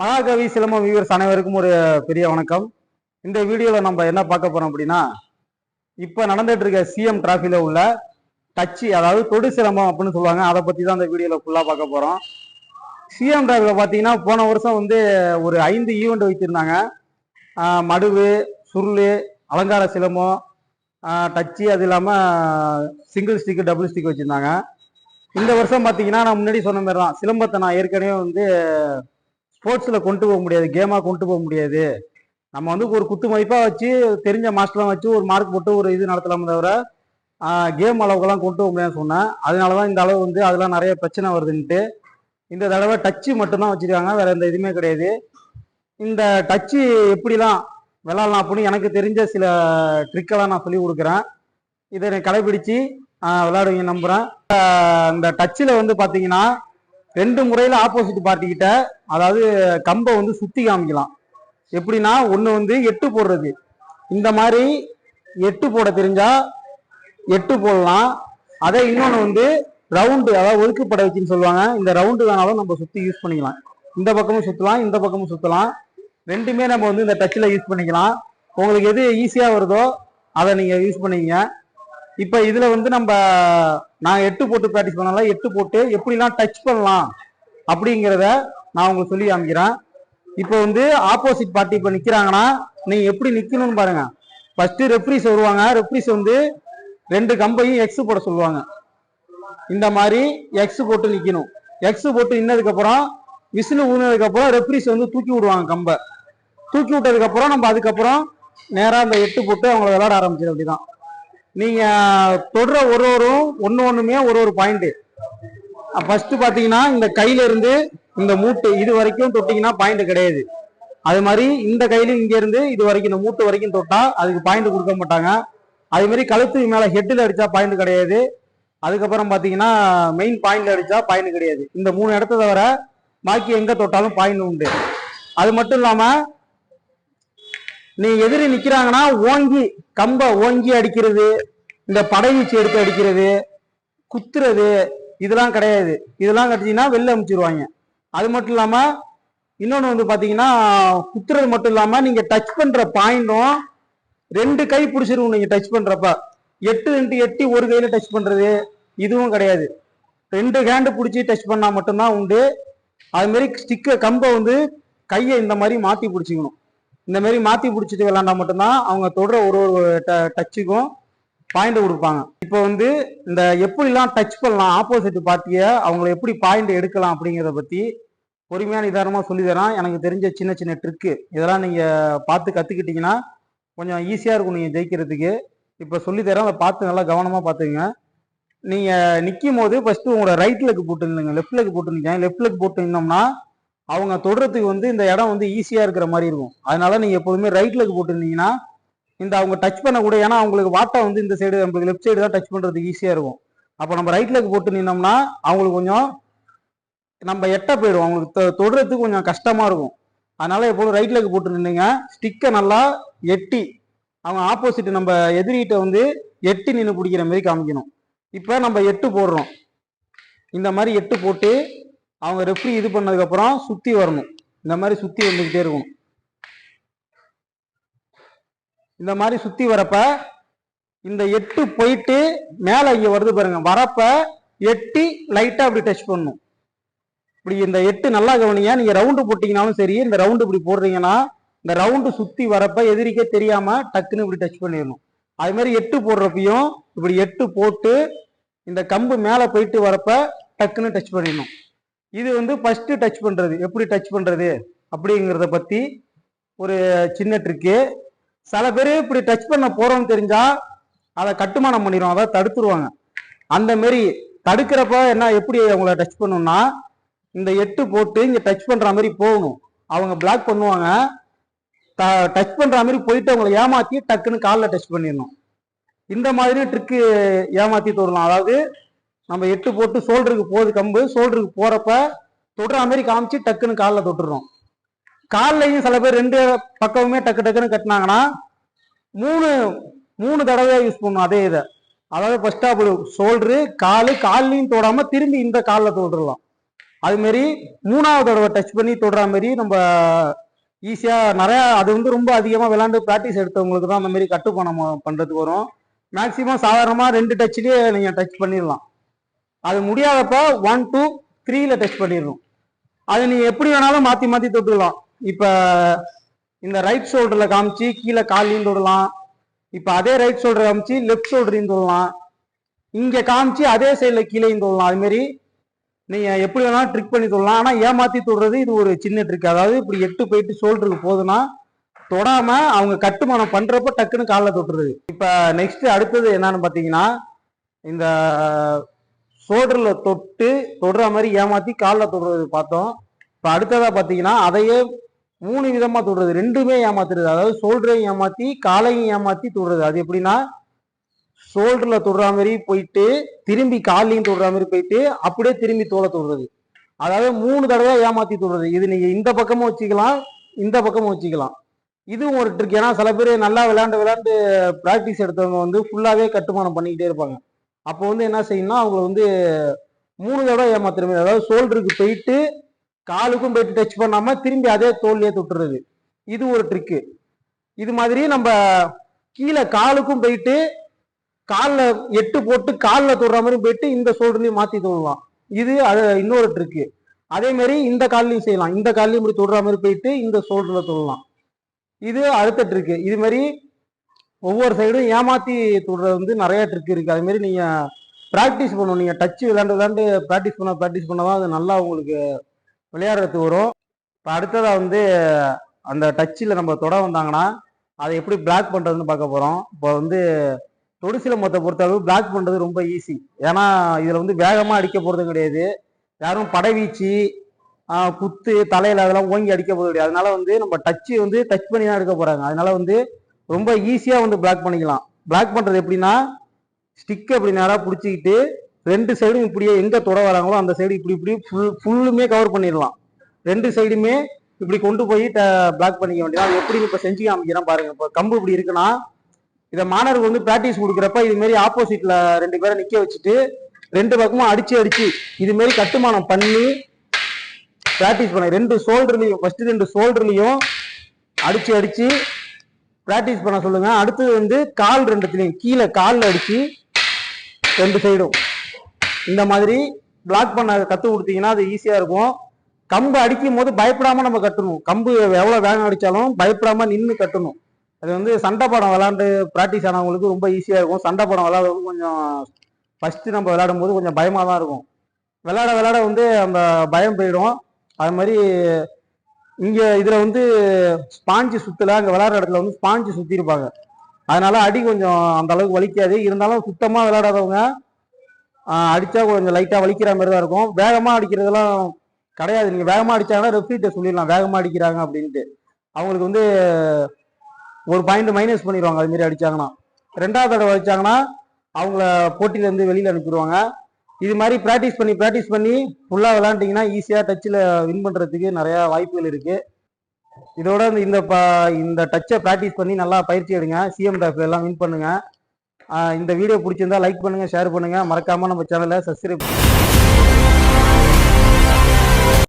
மகாகவி சிலம்பம் வியூவர்ஸ் அனைவருக்கும் ஒரு பெரிய வணக்கம். இந்த வீடியோவில் நம்ம என்ன பார்க்க போகிறோம் அப்படின்னா இப்போ நடந்துட்டு இருக்க சிஎம் டிராஃபியில் உள்ள டச்சு அதாவது தொடு சிலம்பம் அப்படின்னு சொல்லுவாங்க. அதை பற்றி தான் இந்த வீடியோவில் ஃபுல்லாக பார்க்க போகிறோம் சிஎம் டிராஃபியில் பார்த்தீங்கன்னா போன வருஷம் வந்து ஒரு ஐந்து ஈவெண்ட் வைத்திருந்தாங்க. மடுவு சுருள் அலங்கார சிலம்பம் டச்சு அது இல்லாமல் சிங்கிள் ஸ்டிக்கு டபுள் ஸ்டிக் வச்சுருந்தாங்க. இந்த வருஷம் பார்த்தீங்கன்னா நான் முன்னாடி சொன்ன மாதிரி தான் சிலம்பத்தை நான் ஏற்கனவே வந்து ஸ்போர்ட்ஸில் கொண்டு போக முடியாது கேமாக கொண்டு போக முடியாது. நம்ம வந்து ஒரு குத்து மதிப்பாக வச்சு தெரிஞ்ச மாஸ்டர்லாம் வச்சு ஒரு மார்க் போட்டு ஒரு இது நடத்தலாமே தவிர கேம் அளவுக்கெல்லாம் கொண்டு போக முடியாதுன்னு சொன்னேன். அதனால தான் இந்த அளவு வந்து அதெல்லாம் நிறைய பிரச்சனை வருதுன்ட்டு. இந்த தடவை டச்சு மட்டும்தான் வச்சுருக்காங்க வேற எந்த இதுவுமே கிடையாது. இந்த டச்சு எப்படிலாம் விளாட்லாம் அப்படின்னு எனக்கு தெரிஞ்ச சில ட்ரிக்கெல்லாம் நான் சொல்லி கொடுக்குறேன். இதை நான் கடைபிடிச்சு விளாடுவீங்க விளையாடுவீங்க நம்புகிறேன் இந்த டச்சில் வந்து பார்த்தீங்கன்னா ரெண்டு முறையில் ஆப்போசிட் பார்ட்டிக்கிட்ட அதாவது கம்பை வந்து சுற்றி காமிக்கலாம். எப்படின்னா ஒன்று வந்து எட்டு போடுறது. இந்த மாதிரி எட்டு போட தெரிஞ்சா எட்டு போடலாம். அதே இன்னொன்று வந்து ரவுண்டு அதாவது ஒதுக்குப்பட வச்சுன்னு சொல்லுவாங்க. இந்த ரவுண்டு வேணாலும் நம்ம சுற்றி யூஸ் பண்ணிக்கலாம். இந்த பக்கமும் சுற்றலாம் இந்த பக்கமும் சுற்றலாம் ரெண்டுமே நம்ம வந்து இந்த டச்சில் யூஸ் பண்ணிக்கலாம். உங்களுக்கு எது ஈஸியாக வருதோ அதை நீங்கள் யூஸ் பண்ணிக்கங்க. இப்போ இதில் வந்து நம்ம நான் எட்டு போட்டு ப்ராக்டிஸ் பண்ணல எட்டு போட்டு எப்படிலாம் டச் பண்ணலாம் அப்படிங்கிறத நான் உங்களுக்கு சொல்லி காமிக்கிறேன். இப்போ வந்து ஆப்போசிட் பார்ட்டி இப்போ நிற்கிறாங்கன்னா நீங்கள் எப்படி நிற்கணும்னு பாருங்க. ஃபஸ்ட்டு ரெஃப்ரிஸ் வருவாங்க. ரெஃப்ரிஸ் வந்து ரெண்டு கம்பையும் எக்ஸ் போட சொல்லுவாங்க. இந்த மாதிரி எக்ஸ் போட்டு நிற்கணும் எக்ஸ் போட்டு நின்னதுக்கப்புறம் விசில் ஊனதுக்கப்புறம் ரெஃப்ரிஸ் வந்து தூக்கி விடுவாங்க கம்பை. தூக்கி விட்டதுக்கப்புறம் நம்ம அதுக்கப்புறம் நேராக அந்த எட்டு போட்டு அவங்கள விளாட ஆரம்பிச்சிடும் அப்படிதான். நீங்க தொடுற ஒரு ஒரு ஒன்று ஒன்றுமே ஒரு ஒரு பாயிண்ட் ஃபர்ஸ்ட் பார்த்தீங்கன்னா இந்த கையில இருந்து இந்த மூட்டு இது வரைக்கும் தொட்டிங்கன்னா பாயிண்ட் கிடையாது. அது மாதிரி இந்த கையில இங்க இருந்து இது வரைக்கும் இந்த மூட்டு வரைக்கும் தொட்டா அதுக்கு பாயிண்ட் கொடுக்க மாட்டாங்க. அதே மாதிரி கழுத்துக்கு மேல ஹெட்டில் அடிச்சா பாயிண்ட் கிடையாது. அதுக்கப்புறம் பார்த்தீங்கன்னா மெயின் பாயிண்ட்ல அடிச்சா பாயிண்ட் கிடையாது. இந்த மூணு இடத்த தவிர பாக்கி எங்க தொட்டாலும் பாயிண்ட் உண்டு. அது மட்டும் இல்லாம நீ எதிரி நிக்கிறாங்கன்னா ஓங்கி கம்ப ஓங்கி அடிக்கிறது இந்த படைவீச்சு எடுத்து அடிக்கிறது குத்துறது இதெல்லாம் கிடையாது. இதெல்லாம் கட்டிங்கன்னா வெளில அமுச்சிடுவாங்க அது மட்டும் இல்லாம இன்னொன்று வந்து பாத்தீங்கன்னா குத்துறது மட்டும் இல்லாம நீங்க டச் பண்ற பாயிண்டும் ரெண்டு கை பிடிச்சிருக்கும் நீங்க டச் பண்றப்ப. எட்டு ரெண்டு எட்டி ஒரு கையில டச் பண்றது இதுவும் கிடையாது. ரெண்டு ஹேண்டு பிடிச்சி டச் பண்ணா மட்டும்தான் உண்டு. அதுமாரி ஸ்டிக்கை கம்பை வந்து கையை இந்த மாதிரி மாத்தி பிடிச்சிக்கணும். இந்த மாதிரி மாத்தி பிடிச்சிட்டு விளாண்டா மட்டும்தான் அவங்க தொடுற ஒரு ஒரு டச்சுக்கும் பாயிண்ட் கொடுப்பாங்க. இப்போ வந்து இந்த எப்படிலாம் டச் பண்ணலாம் ஆப்போசிட் பார்ட்டியை அவங்கள எப்படி பாயிண்ட் எடுக்கலாம் அப்படிங்கிறத பத்தி பொறுமையான நிதானமா சொல்லி தரேன் எனக்கு தெரிஞ்ச சின்ன சின்ன ட்ரிக்கு இதெல்லாம் நீங்க பார்த்து கத்துக்கிட்டீங்கன்னா கொஞ்சம் ஈஸியா இருக்கும் நீங்க ஜெயிக்கிறதுக்கு. இப்போ சொல்லித்தரேன் அதை பார்த்து நல்லா கவனமா பார்த்துங்க நீங்க நிற்கும் போது ஃபர்ஸ்ட் உங்களோட ரைட் லெக் போட்டு நில்லுங்க லெஃப்ட் லெக் போட்டு லெஃப்ட் லெக் போட்டு அவங்க தொடுறதுக்கு வந்து இந்த இடம் வந்து ஈஸியாக இருக்கிற மாதிரி இருக்கும். அதனால நீங்கள் எப்போதுமே ரைட் லெக் போட்டு இந்த அவங்க டச் பண்ணக்கூட ஏன்னா அவங்களுக்கு வாட்டை வந்து இந்த சைடு நம்மளுக்கு லெஃப்ட் சைடு தான் டச் பண்ணுறதுக்கு ஈஸியாக இருக்கும். அப்போ நம்ம ரைட் லெக் போட்டு நின்னோம்னா அவங்களுக்கு கொஞ்சம் நம்ம எட்ட போயிடும். அவங்களுக்கு தொ- தொடுறதுக்கு கொஞ்சம் கஷ்டமாக இருக்கும். அதனால எப்போதும் ரைட் லெக் போட்டு நின்றுங்க ஸ்டிக்கை நல்லா எட்டி அவங்க ஆப்போசிட் நம்ம எதிரிகிட்ட வந்து எட்டி நின்று பிடிக்கிற மாதிரி காமிக்கணும். இப்போ நம்ம எட்டு போடுறோம். இந்த மாதிரி எட்டு போட்டு அவங்க ரெஃப்ரி இது பண்ணதுக்கப்புறம் சுற்றி வரணும். இந்த மாதிரி சுற்றி வந்துக்கிட்டே இருக்கணும். இந்த மாதிரி சுற்றி வரப்ப இந்த எட்டு போயிட்டு மேலே இங்கே வருது பாருங்க. வரப்ப எட்டு லைட்டாக அப்படி டச் பண்ணணும். இப்படி இந்த எட்டு நல்லா கவனிங்க. நீங்கள் ரவுண்டு போட்டிங்கனாலும் சரி இந்த ரவுண்டு இப்படி போடுறீங்கன்னா இந்த ரவுண்டு சுற்றி வரப்ப எதிரிக்கே தெரியாமல் டக்குன்னு இப்படி டச் பண்ணிடணும். அது மாதிரி எட்டு போடுறப்பையும் இப்படி எட்டு போட்டு இந்த கம்பு மேலே போயிட்டு வரப்ப டக்குன்னு டச் பண்ணிடணும். இது வந்து ஃபஸ்ட்டு டச் பண்ணுறது எப்படி டச் பண்ணுறது அப்படிங்கிறத பற்றி ஒரு சின்ன ட்ரிக்கு சில பேர் இப்படி டச் பண்ண போகிறோம்னு தெரிஞ்சால் அதை கட்டுமானம் பண்ணிடும் அதை தடுத்துருவாங்க. அந்த மாரி தடுக்கிறப்ப என்ன எப்படி அவங்கள டச் பண்ணணும்னா இந்த எட்டு போட்டு இங்கே டச் பண்ணுற மாதிரி போகணும். அவங்க பிளாக் பண்ணுவாங்க. டச் பண்ணுற மாதிரி போயிட்டு அவங்கள ஏமாற்றி டக்குன்னு காலில் டச் பண்ணிடணும். இந்த மாதிரி ட்ரிக்கு ஏமாற்றி தோடலாம் அதாவது நம்ம எட்டு போட்டு ஷோல்டருக்கு போகுது கம்பு ஷோல்டருக்கு போகிறப்ப தொடுற மாதிரி காமிச்சு டக்குன்னு காலில் தொட்டுறோம். கால்லையும் சில பேர் ரெண்டு பக்கமுமே டக்கு டக்குன்னு கட்டினாங்கன்னா மூணு மூணு தடவையாக யூஸ் பண்ணும் அதே இதை. அதாவது ஃபர்ஸ்ட் ஆஃப் ஷோல்டரு காலு கால்லையும் தொடாமல் திரும்பி இந்த காலில் தொட்டுடலாம் அதுமாரி மூணாவது தடவை டச் பண்ணி தொடுற மாதிரி நம்ம ஈஸியாக நிறையா அது வந்து ரொம்ப அதிகமாக விளாண்டு ப்ராக்டிஸ் எடுத்தவங்களுக்கு தான் அந்த மாதிரி கட்டுப்பணம் பண்ணுறதுக்கு வரும். மேக்சிமம் சாதாரணமாக ரெண்டு டச்லயே நீங்கள் டச் பண்ணிடலாம். அது முடியாதப்ப ஒன் டூ த்ரீல டெஸ்ட் பண்ணிடணும். அது நீ எப்படி வேணாலும் மாற்றி மாற்றி தொட்டுக்கலாம். இப்போ இந்த ரைட் ஷோல்டரில் காமிச்சு கீழே காலையும் தொடலாம். இப்போ அதே ரைட் ஷோல்டர் காமிச்சு லெஃப்ட் ஷோல்டரையும் தொடலாம். இங்கே காமிச்சு அதே சைடில் கீழேயும் தொடலாம். அதுமாரி நீங்கள் எப்படி வேணாலும் ட்ரிக் பண்ணி தொடலாம். ஆனால் ஏமாற்றி தொடுறது இது ஒரு சின்ன ட்ரிக் அதாவது இப்படி எட்டு போயிட்டு ஷோல்டருக்கு போகுதுன்னா தொடாமல் அவங்க கட்டுமானம் பண்ணுறப்ப டக்குன்னு காலில் தொட்டுறது. இப்போ நெக்ஸ்ட்டு அடுத்தது என்னன்னு பார்த்தீங்கன்னா இந்த ஷோல்டரில் தொட்டு தொடுற மாதிரி ஏமாத்தி காலில் தொடுறது பார்த்தோம். இப்போ அடுத்ததாக பார்த்தீங்கன்னா அதையே மூணு விதமாக தொடுறது. ரெண்டுமே ஏமாத்துறது. அதாவது ஷோல்டரையும் ஏமாத்தி காலையும் ஏமாத்தி தொடுறது. அது எப்படின்னா ஷோல்டரில் தொடுற மாதிரி போயிட்டு திரும்பி காலையும் தொடுற மாதிரி போயிட்டு அப்படியே திரும்பி தோலை தொடுறது. அதாவது மூணு தடவை ஏமாத்தி தொடுறது. இது நீங்கள் இந்த பக்கமும் வச்சுக்கலாம் இந்த பக்கமும் வச்சுக்கலாம். இதுவும் ஒரு ட்ரிக் ஏன்னா சில பேர் நல்லா விளையாண்டு விளையாண்டு ப்ராக்டிஸ் எடுத்தவங்க வந்து ஃபுல்லாகவே கட்டுமானம் பண்ணிக்கிட்டே இருப்பாங்க. அப்போ வந்து என்ன செய்யணும்னா அவங்க வந்து மூணு தடவை ஏமாத்துற மாதிரி அதாவது ஷோல்டருக்கு போயிட்டு காலுக்கும் போயிட்டு டச் பண்ணாமல் திரும்பி அதே தோல்லையே தொட்டுறது. இது ஒரு ட்ரிக்கு இது மாதிரி நம்ம கீழே காலுக்கும் போயிட்டு காலில் எட்டு போட்டு காலில் தொடுற மாதிரி போயிட்டு இந்த ஷோல்டர்லையும் மாற்றி தொடலாம். இது அது இன்னொரு ட்ரிக்கு அதே மாதிரி இந்த கால்லையும் செய்யலாம். இந்த கால்லையும் இப்படி தொடுற மாதிரி போயிட்டு இந்த ஷோல்டரில் தொடலாம். இது அடுத்த ட்ரிக்கு இது மாதிரி ஒவ்வொரு சைடும் ஏமாத்தி தொடுறது வந்து நிறைய ட்ரிக் இருக்கு. அதுமாரி மாதிரி நீங்க ப்ராக்டிஸ் பண்ணணும். நீங்க டச் விளையாண்டு விளையாண்டு ப்ராக்டிஸ் பண்ண ப்ராக்டிஸ் பண்ணாதான் அது நல்லா உங்களுக்கு விளையாடுறதுக்கு வரும். இப்போ அடுத்ததா வந்து அந்த டச்சில் நம்ம தொட வந்தாங்கன்னா அதை எப்படி பிளாக் பண்ணுறதுன்னு பார்க்க போகிறோம் இப்போ வந்து தொடு சிலம்பத்தை பொறுத்தளவு பிளாக் பண்ணுறது ரொம்ப ஈஸி ஏன்னா இதில் வந்து வேகமாக அடிக்க போகிறது கிடையாது. யாரும் படைவீச்சு குத்து தலையில் அதெல்லாம் ஓங்கி அடிக்க போகிறது கிடையாது. அதனால வந்து நம்ம டச்சு வந்து டச் பண்ணி தான் எடுக்க போகிறாங்க அதனால வந்து ரொம்ப ஈஸியாக வந்து பிளாக் பண்ணிக்கலாம். பிளாக் பண்ணுறது எப்படின்னா ஸ்டிக் அப்படி நேராக பிடிச்சிக்கிட்டு ரெண்டு சைடும் இப்படியே எங்கே தொட வராங்களோ அந்த சைடு இப்படி இப்படி ஃபுல் ஃபுல்லுமே கவர் பண்ணிடலாம். ரெண்டு சைடுமே இப்படி கொண்டு போய் பிளாக் பண்ணிக்க வேண்டியது. அது எப்படி இப்போ செஞ்சு காமிக்கிறேன் பாருங்க. இப்போ கம்பு இப்படி இருக்குன்னா இதை மாணவர்கள் வந்து ப்ராக்டிஸ் கொடுக்குறப்ப இதுமாரி ஆப்போசிட்டில் ரெண்டு பேரை நிற்க வச்சுட்டு ரெண்டு பக்கமும் அடிச்சு அடிச்சு இதுமாரி கட்டுமானம் பண்ணி ப்ராக்டிஸ் பண்ண. ரெண்டு ஷோல்டர்லையும் ஃபர்ஸ்ட் ரெண்டு ஷோல்டர்லையும் அடிச்சு அடிச்சு பிராக்டிஸ் பண்ண சொல்லுங்க. அடுத்தது வந்து கால் ரெண்டுத்துலையும் கீழே காலில் அடித்து ரெண்டு சைடும் இந்த மாதிரி பிளாக் பண்ண கற்றுக் கொடுத்தீங்கன்னா அது ஈஸியாக இருக்கும். கம்பு அடிக்கும் போது பயப்படாம நம்ம கட்டணும் கம்பு எவ்வளோ வேகம் அடித்தாலும் பயப்படாம நின்று கட்டணும் அது வந்து சண்டை படம் விளாண்டு ப்ராக்டிஸ் ஆனவங்களுக்கு ரொம்ப ஈஸியாக இருக்கும். சண்டை படம் விளையாடுறது கொஞ்சம் ஃபஸ்ட்டு நம்ம விளாடும் போது கொஞ்சம் பயமாக தான் இருக்கும். விளாட விளாட வந்து அந்த பயம் போயிடும். அது மாதிரி இங்க இதுல வந்து ஸ்பாஞ்சு சுத்தல அங்க விளையாடுற இடத்துல வந்து ஸ்பாஞ்சு சுத்தி இருப்பாங்க. அதனால அடி கொஞ்சம் அந்த அளவுக்கு வலிக்காது. இருந்தாலும் சுத்தமா விளையாடாதவங்க அடிச்சா கொஞ்சம் லைட்டா வலிக்கிற மாதிரி தான் இருக்கும். வேகமா அடிக்கிறதெல்லாம் கிடையாது. நீங்க வேகமா அடிச்சாங்கன்னா ரெஃப்ரிட்ட சொல்லிடலாம். வேகமா அடிக்கிறாங்க அப்படின்ட்டு. அவங்களுக்கு வந்து ஒரு பாயிண்ட் மைனஸ் பண்ணிடுவாங்க. அதுமாரி அடிச்சாங்கன்னா. ரெண்டாவது தடவை அடிச்சாங்கன்னா அவங்கள போட்டியில இருந்து வெளியில அனுப்பிடுவாங்க. இது மாதிரி ப்ராக்டிஸ் பண்ணி ப்ராக்டிஸ் பண்ணி ஃபுல்லாக விளாண்டிங்கன்னா ஈஸியாக டச்சில் வின் பண்ணுறதுக்கு நிறையா வாய்ப்புகள் இருக்குது இதோட இந்த- இந்த ப- இந்த டச்சை ப்ராக்டிஸ் பண்ணி நல்லா பயிற்சி எடுங்க. சிஎம் டாஃப் எல்லாம் வின் பண்ணுங்கள் இந்த வீடியோ பிடிச்சிருந்தா லைக் பண்ணுங்கள் ஷேர் பண்ணுங்கள் மறக்காமல் நம்ம சேனலை சப்ஸ்கிரைப்